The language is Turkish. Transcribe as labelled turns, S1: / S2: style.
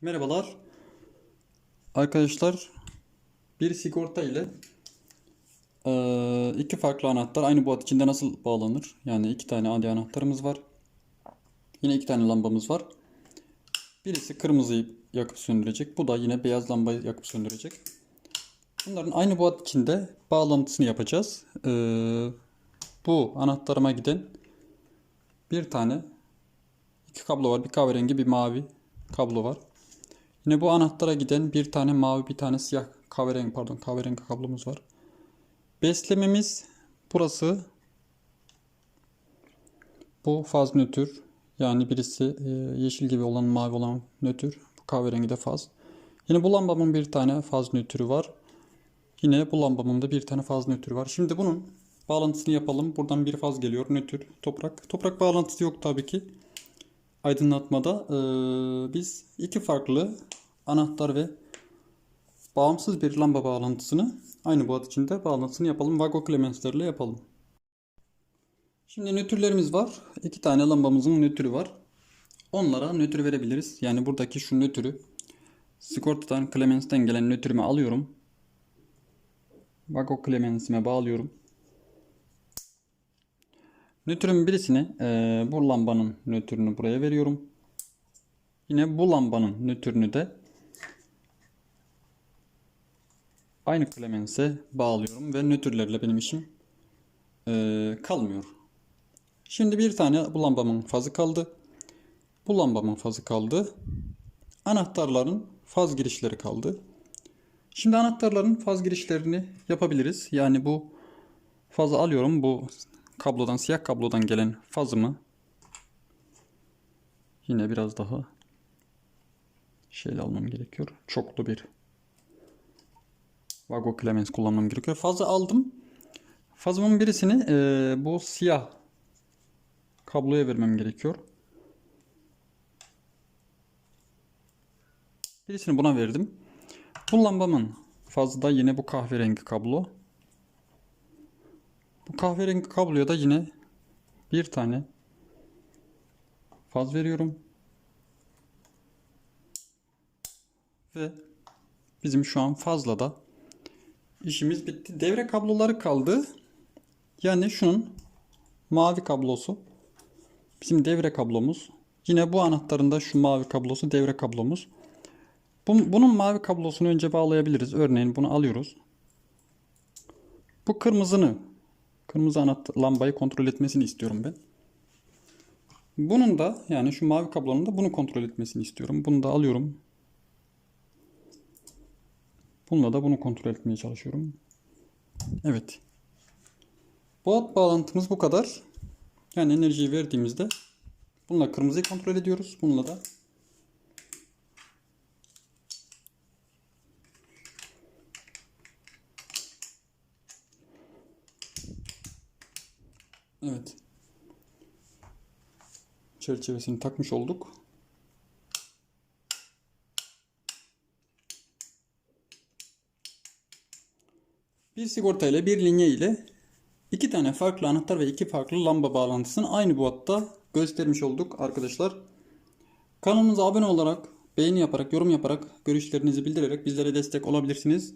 S1: Merhabalar. Arkadaşlar bir sigorta ile iki farklı anahtar aynı boğaz içinde nasıl bağlanır? Yani iki tane adi anahtarımız var. Yine iki tane lambamız var. Birisi kırmızıyı yakıp söndürecek. Bu da yine beyaz lambayı yakıp söndürecek. Bunların aynı boğaz içinde bağlantısını yapacağız. Bu anahtarıma giden bir tane iki kablo var. Bir kahverengi bir mavi kablo var. Yine bu anahtara giden bir tane mavi bir tane siyah kahverengi pardon kahverengi kablomuz var. Beslememiz burası. Bu faz nötr. Yani birisi e, yeşil gibi olan mavi olan nötr. Bu kahverengi de faz. Yine bu lambamın bir tane faz nötrü var. Yine bu lambamın da bir tane faz nötrü var. Şimdi bunun bağlantısını yapalım. Buradan bir faz geliyor nötr toprak. Toprak bağlantısı yok tabii ki aydınlatmada eee, biz iki farklı anahtar ve bağımsız bir lamba bağlantısını aynı boğaz içinde bağlantısını yapalım. Vago klemenslerle yapalım. Şimdi nötrlerimiz var. İki tane lambamızın nötrü var. Onlara nötr verebiliriz. Yani buradaki şu nötrü sigortadan Clemens'ten gelen nötrümü alıyorum. Vago Clemens'ime bağlıyorum. Nötrün birisini eee, bu lambanın nötrünü buraya veriyorum. Yine bu lambanın nötrünü de aynı Clemens'e bağlıyorum ve nötrlerle benim işim eee, kalmıyor. Şimdi bir tane bu lambamın fazı kaldı. Bu lambamın fazı kaldı. Anahtarların faz girişleri kaldı. Şimdi anahtarların faz girişlerini yapabiliriz. Yani bu fazı alıyorum. Bu kablodan siyah kablodan gelen fazımı yine biraz daha şeyle almam gerekiyor. Çoklu bir Vago Clemens kullanmam gerekiyor. Fazı aldım. Fazımın birisini eee, bu siyah kabloya vermem gerekiyor. Birisini buna verdim. Bu lambamın fazı da yine bu kahverengi kablo. Bu kahverengi kabloya da yine bir tane faz veriyorum. Ve bizim şu an fazla da işimiz bitti. Devre kabloları kaldı. Yani şunun mavi kablosu bizim devre kablomuz. Yine bu anahtarın da şu mavi kablosu devre kablomuz. Bu- Bunun mavi kablosunu önce bağlayabiliriz. Örneğin bunu alıyoruz. Bu kırmızını Kırmızı anahtar lambayı kontrol etmesini istiyorum ben. Bunun da yani şu mavi kablonun da bunu kontrol etmesini istiyorum. Bunu da alıyorum. Bununla da bunu kontrol etmeye çalışıyorum. Evet. Bu hat bağlantımız bu kadar. Yani enerjiyi verdiğimizde bununla kırmızıyı kontrol ediyoruz. Bununla da Evet. Çerçevesini takmış olduk. Bir sigorta ile bir linye ile iki tane farklı anahtar ve iki farklı lamba bağlantısını aynı bu hatta göstermiş olduk arkadaşlar. Kanalımıza abone olarak, beğeni yaparak, yorum yaparak, görüşlerinizi bildirerek bizlere destek olabilirsiniz.